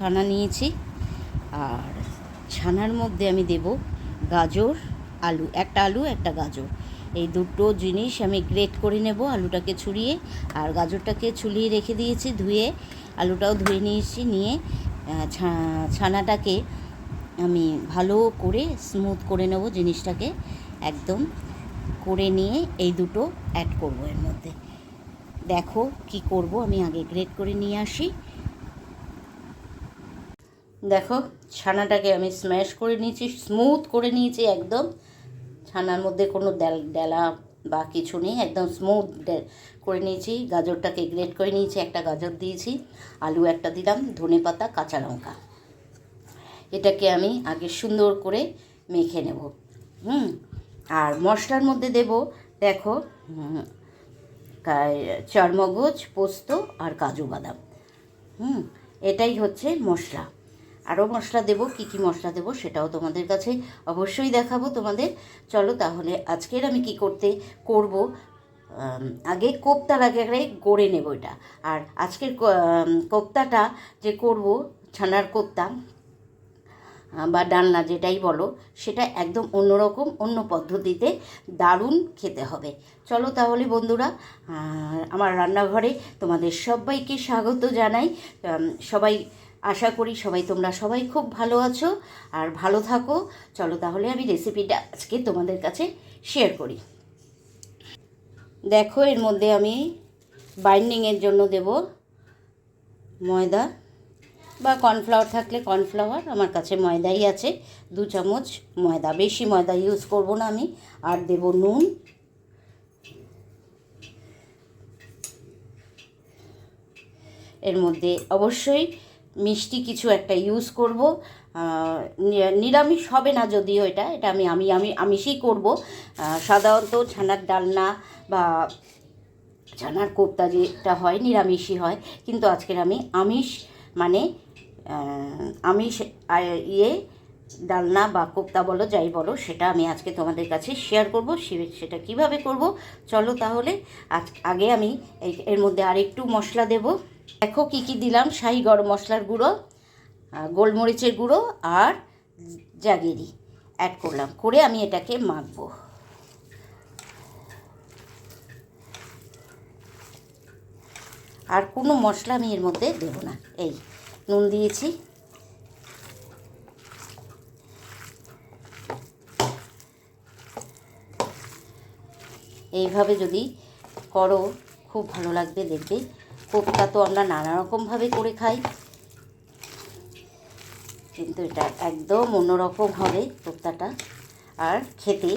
ছানা নিয়েছি। আর ছানার মধ্যে আমি দেব গাজর, আলু, একটা আলু, একটা গাজর। এই দুটো জিনিস আমি গ্রেট করে নেব আলুটাকে ছুরিয়ে। আর গাজরটাকে ছুলিয়ে রেখে দিয়েছি, ধুয়ে। আলুটাও ধুয়ে নিয়েছি, নিয়ে ছানাটাকে আমি ভালো করে স্মুথ করে নেব জিনিসটাকে। একদম করে নিয়ে এই দুটো অ্যাড করব এর মধ্যে। দেখো কি করব, আমি আগে গ্রেট করে নিয়ে আসি। দেখো, ছানাটাকে আমি স্ম্যাশ করে নিয়েছি স্মুথ করে নিয়েছি একদম। ছানার মধ্যে কোনো ডেল ডেলা বা কিছু নেই, একদম স্মুথ করে নিয়েছি। গাজরটাকে গ্রেট করে নিয়েছি, একটা গাজর দিয়েছি, আলু একটা দিলাম, ধনে পাতা, কাঁচা লঙ্কা। এটাকে আমি আগে সুন্দর করে মেখে নেব, হুম? আর মশলার মধ্যে দেব, দেখো চারমগজ, পোস্ত আর কাজু বাদাম, হুম? এটাই হচ্ছে মশলা। আরও মশলা দেবো, কী কী মশলা দেবো সেটাও তোমাদের কাছে অবশ্যই দেখাবো তোমাদের। চলো তাহলে আজকের আমি কি করতে করব? আগে কোপ্তার আগে আগে গড়ে নেব এটা। আর আজকের কোপ্তাটা যে করব, ছানার কোপ্তা বা ডালনা যেটাই বলো, সেটা একদম অন্যরকম, অন্য পদ্ধতিতে দারুণ খেতে হবে। চলো তাহলে বন্ধুরা আমার রান্নাঘরে তোমাদের সবাইকে স্বাগত জানাই। সবাই আশা করি সবাই তোমরা সবাই খুব ভালো আছো আর ভালো থাকো। চলো তাহলে আমি রেসিপিটা আজকে তোমাদের কাছে শেয়ার করি। দেখো, এর মধ্যে আমি বাইন্ডিংয়ের জন্য দেব ময়দা বা কর্নফ্লাওয়ার থাকলে কর্নফ্লাওয়ার আমার কাছে ময়দাই আছে। দু চামচ ময়দা, বেশি ময়দা ইউজ করব না আমি। আর দেব নুন। এর মধ্যে অবশ্যই মিষ্টি কিছু একটা ইউজ করব। নিরামিষ হবে না যদিও এটা এটা আমি আমি আমি, আমিষই করব। সাধারণত ছানার ডালনা বা ছানার কোপ্তা যেটা হয়, নিরামিষই হয়। কিন্তু আজকের আমি আমিষ মানে আমিষ ইয়ে ডালনা বা কোপ্তা বলো, যাই বলো, সেটা আমি আজকে তোমাদের কাছে শেয়ার করব সেটা কীভাবে করব। চলো তাহলে, আজ, আগে আমি এর মধ্যে আরেকটু মশলা দেব। দেখো কী কী দিলাম? শাহি গরম মশলার গুঁড়ো গোলমরিচের গুঁড়ো আর জাগেরি অ্যাড করলাম। করে আমি এটাকে মাখবো। আর কোনো মশলা আমি এর মধ্যে দেব না। এই নুন দিয়েছি। এইভাবে যদি করো, খুব ভালো লাগবে দেখবে। কোপ্তা তো আমরা নানা রকমভাবে করে খাই। কিন্তু এটা একদম অন্যরকম হবে কোপ্তাটা আর খেতে,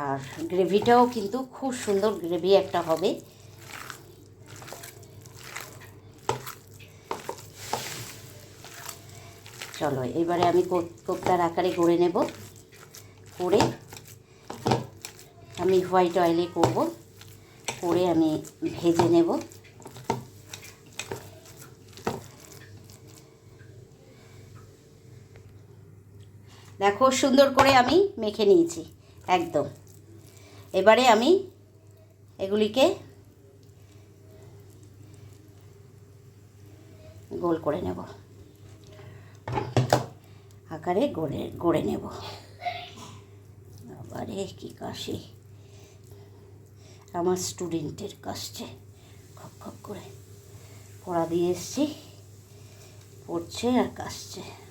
আর গ্রেভিটাও কিন্তু খুব সুন্দর গ্রেভি একটা হবে। চলো, এবারে আমি কোপ্তার আকারে গড়ে নেব। করে আমি হোয়াইট অয়েলে করব। করে আমি ভেজে নেব। দেখো, সুন্দর করে আমি মেখে নিয়েছি, একদম। এবারে আমি এগুলিকে গোল করে নেব। আকারে গড়ে গড়ে নেব। আবারে কি কাশি। আমার স্টুডেন্টের কাশছে। খপ খপ করে পড়া দিয়ে এসছি। পড়ছে আর কাশছে।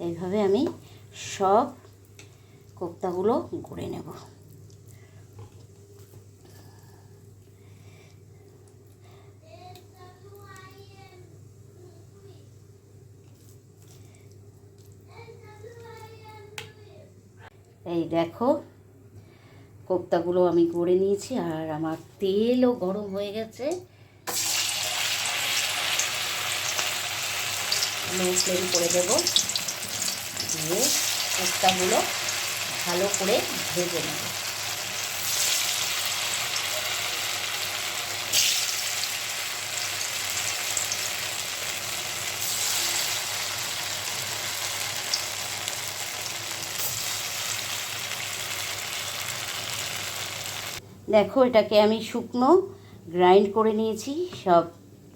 এইভাবে আমি সব কোপ্তাগুলো গড়ে নেব। এই দেখো, কোপ্তাগুলো আমি গড়ে নিয়েছি আর আমার তেলও গরম হয়ে গেছে। লো ফ্লেম করে দেবো দিয়ে কোপ্তাগুলো ভালো করে ভেজে নেব। দেখো এটাকে আমি শুকনো গ্রাইন্ড করে নিয়েছি সব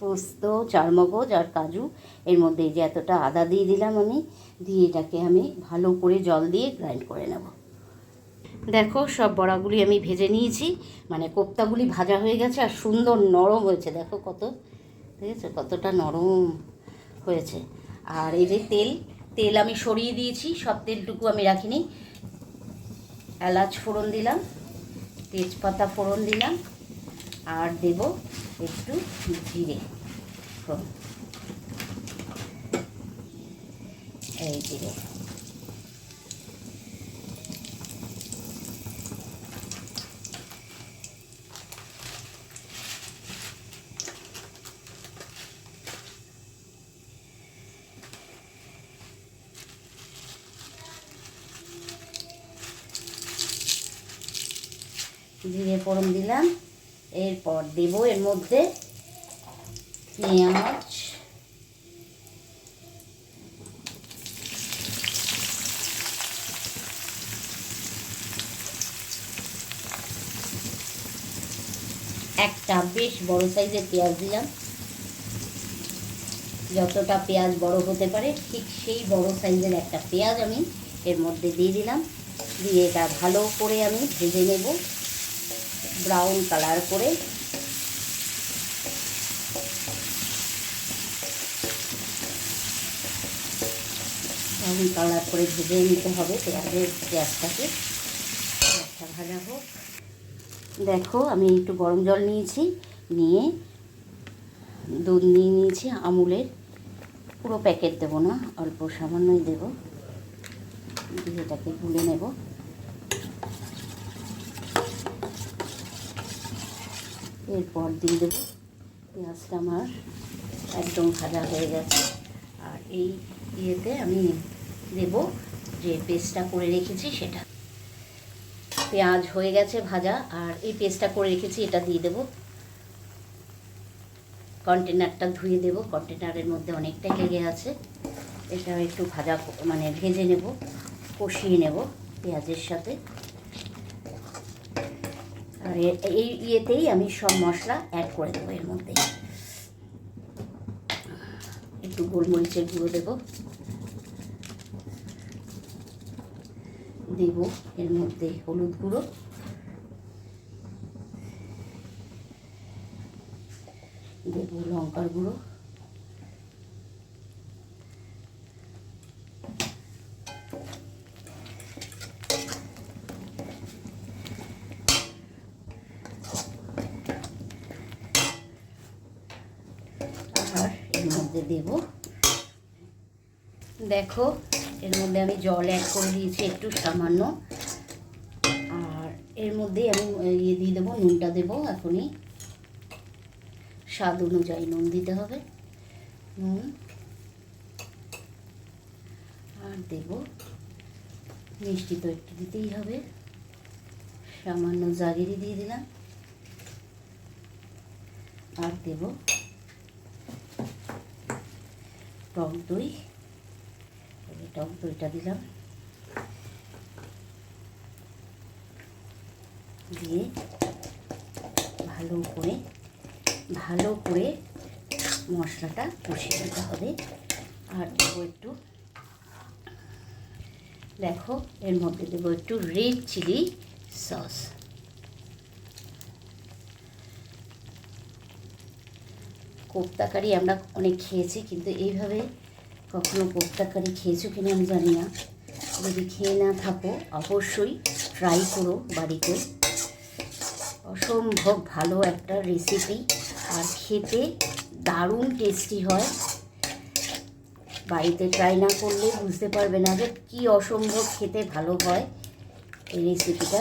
পোস্ত, চারমগজ আর কাজু। এর মধ্যে এই যে এতটা আদা দিয়ে দিলাম আমি, দিয়ে এটাকে আমি ভালো করে জল দিয়ে গ্রাইন্ড করে নেব। দেখো সব বড়াগুলি আমি ভেজে নিয়েছি মানে কোপ্তাগুলি ভাজা হয়ে গেছে আর সুন্দর নরম হয়েছে। দেখো কত ঠিক আছে কতটা নরম হয়েছে। আর এই যে তেল তেল আমি সরিয়ে দিয়েছি, সব তেলটুকু আমি রাখিনি। এলাচ ফোড়ন দিলাম, তেজপাতা ফোড়ন দিলাম, আর দেব একটু জিরে ফোড়ন এই জিরে জিরে ফোড়ন দিলাম এরপর দেব এর মধ্যে পেঁয়াজ। একটা বেশ বড় সাইজের পেঁয়াজ দিলাম। যতটা পেঁয়াজ বড় হতে পারে, ঠিক সেই বড় সাইজের একটা পেঁয়াজ আমি এর মধ্যে দিয়ে দিলাম। দিয়ে এটা ভালো করে আমি ভেজে নেব। ব্রাউন কালার করে ব্রাউন কালার করে ভেজে নিতে হবে। পেঁয়াজের পেঁয়াজটাকে পেঁয়াজটা ভাজা হোক দেখো, আমি একটু গরম জল নিয়েছি, নিয়ে দুধ নিয়ে নিয়েছি, আমুলের। পুরো প্যাকেট দেবো না, অল্প সামান্যই দেবো। দিয়ে এটাকে গুলে নেব। এরপর দিয়ে দেবো। পেঁয়াজটা আমার একদম ভাজা হয়ে গেছে। আর এই ইয়েতে আমি দেব যে পেস্টটা করে রেখেছি সেটা। পেঁয়াজ হয়ে গেছে ভাজা, আর এই পেস্টটা করে রেখেছি, এটা দিয়ে দেবো। কন্টেনারটা ধুয়ে দেব। কন্টেনারের মধ্যে অনেকটাই লেগে আছে। এটা একটু ভাজা মানে ভেজে নেব, কষিয়ে নেব পেঁয়াজের সাথে। আর এই ইয়েতেই আমি সব মশলা অ্যাড করে দেবো এর মধ্যে। একটু গোলমরিচের গুঁড়ো দেবো। দেব এর মধ্যে হলুদ গুঁড়ো। দেবো লঙ্কার গুঁড়ো আর এর মধ্যে দেব। দেখো, এর মধ্যে আমি জল অ্যাড করে দিয়েছি একটু সামান্য। আর এর মধ্যে আমি ইয়ে দিয়ে দেবো, নুনটা দেবো এখনই। স্বাদ অনুযায়ী নুন দিতে হবে। নুন। আর দেব, মিষ্টি তো একটু দিতেই হবে। সামান্য জাগিরি দিয়ে দিলাম। আর দেব টক দই। টক দইটা দিলাম। দিয়ে ভালো করে ভালো করে মশলাটা কষিয়ে নিতে হবে। আর দেবো একটু, দেখো এর মধ্যে দেবো একটু red chilli sauce kofta curry আমরা অনেক খেয়েছি, কিন্তু এইভাবে কখনো কোপ্তা কারি খেয়েছো কিনা আমি জানি না। যদি খেয়ে না থাকো, অবশ্যই ট্রাই করো বাড়িতে। অসম্ভব ভালো একটা রেসিপি আর খেতে দারুণ টেস্টি হয়। বাড়িতে ট্রাই না করলে বুঝতে পারবে না যে কী অসম্ভব খেতে ভালো হয় এই রেসিপিটা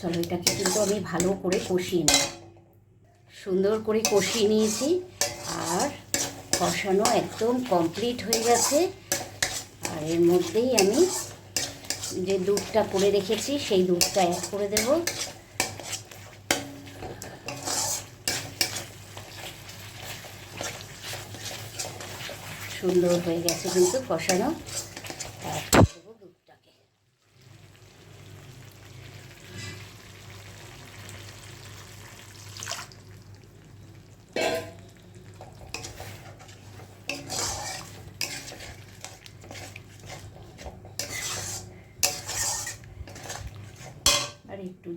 চলো এটাকে কিন্তু আমি ভালো করে কষিয়ে নিই সুন্দর করে কষিয়ে নিয়েছি আর কষানো একদম কমপ্লিট হয়ে গেছে। আর এর মধ্যেই আমি যে দুধটা করে রেখেছি সেই দুধটা অ্যাড করে দেব। সুন্দর হয়ে গেছে কিন্তু কষানো।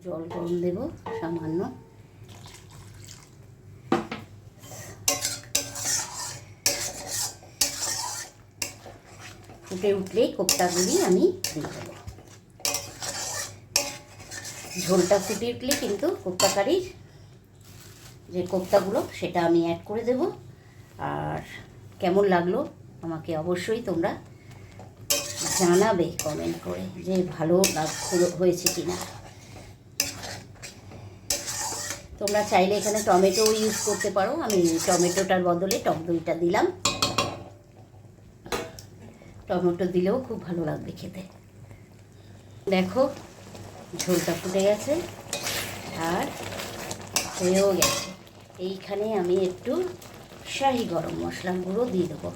জল গরম দেব, সামান্য। ফুটে উঠলেই কোপ্তাগুলি আমি দিয়ে দেবো। ঝোলটা ফুটে উঠলে কিন্তু কোপ্তা কারির যে কোপ্তাগুলো, সেটা আমি অ্যাড করে দেব। আর কেমন লাগল আমাকে অবশ্যই তোমরা জানাবে কমেন্ট করে যে ভালো লাগ হয়েছে কি না তোমরা চাইলে এখানে টমেটো ইউজ করতে পারো। আমি টমেটোটার বদলে টক দইটা দিলাম। টমেটো দিলেও খুব ভালো লাগবে খেতে। দেখো, ঝোলটা ফুটে গেছে আর হয়েও গেছে। এইখানে আমি একটু শাহি গরম মশলা গুঁড়ো দিয়ে দেবো।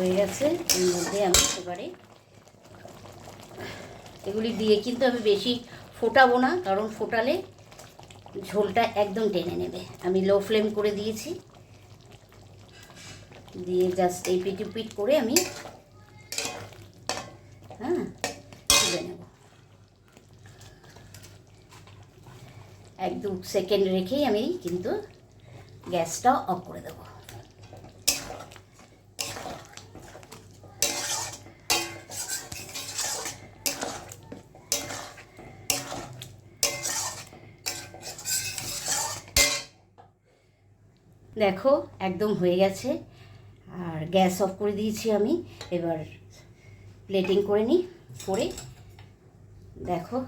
হয়ে গেছে, এর মধ্যে আমি এবারে এগুলি দিয়ে কিন্তু আমি বেশি ফোটাবো না, কারণ ফোটালে ঝোলটা একদম টেনে নেবে। আমি লো ফ্লেম করে দিয়েছি। দিয়ে জাস্ট এই পিটি পিট করে আমি হ্যাঁ তুলে নেব। এক দু সেকেন্ড রেখেই আমি কিন্তু গ্যাসটা অফ করে দেবো। দেখো, একদম হয়ে গেছে। আর গ্যাস অফ করে দিয়েছি আমি। এবার প্লেটিং করে নিই, করে দেখো।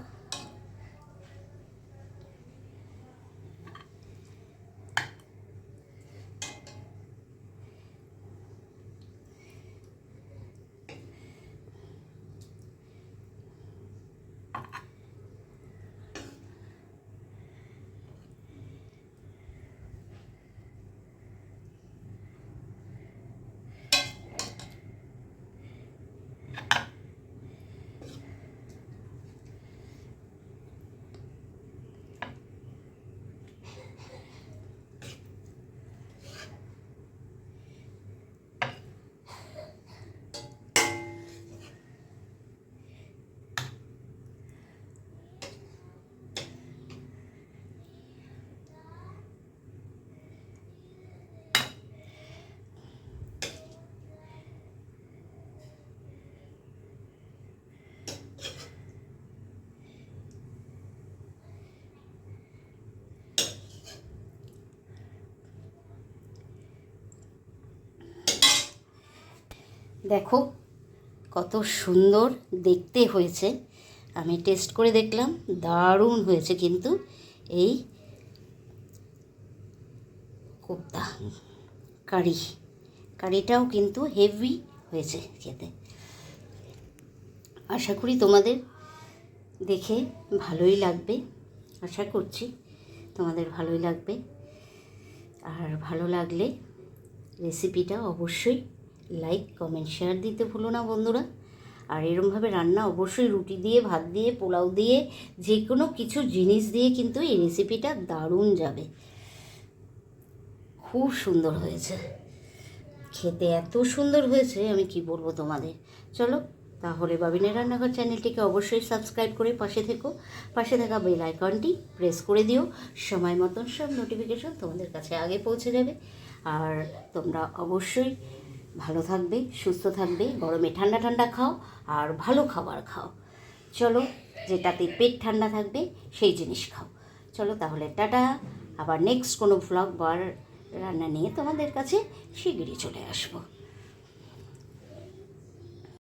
দেখো, কত সুন্দর দেখতে হয়েছে। আমি টেস্ট করে দেখলাম, দারুণ হয়েছে কিন্তু এই কোপ্তা, কারি। কারিটাও কিন্তু হেভি হয়েছে খেতে। আশা করি তোমাদের দেখে ভালোই লাগবে। আশা করছি তোমাদের ভালোই লাগবে। আর ভালো লাগলে রেসিপিটা অবশ্যই লাইক কমেন্ট শেয়ার দিতে ভুলো না বন্ধুরা। আর এরমভাবে রান্না অবশ্যই রুটি দিয়ে, ভাত দিয়ে, পোলাও দিয়ে যে কোনো কিছু জিনিস দিয়ে কিন্তু এই রেসিপিটা দারুণ যাবে। খুব সুন্দর হয়েছে। খেতে এত সুন্দর হয়েছে, আমি কি বলব তোমাদের? চলো, তাহলে বাবিনের রান্নাঘর চ্যানেলটিকে অবশ্যই সাবস্ক্রাইব করে পাশে থেকো। পাশে থাকা বেল আইকনটি প্রেস করে দিও। সময় মতন সব নোটিফিকেশন তোমাদের কাছে আগে পৌঁছে যাবে। আর তোমরা অবশ্যই ভালো থাকবে, সুস্থ থাকবে, গরমে ঠান্ডা ঠান্ডা খাও আর ভালো খাবার খাও। চলো, যেটাতে পেট ঠান্ডা থাকবে, সেই জিনিস খাও। চলো তাহলে, টাটা। আবার নেক্সট কোনো ভ্লগ বার রান্না নিয়ে তোমাদের কাছে শিগগিরই চলে আসব।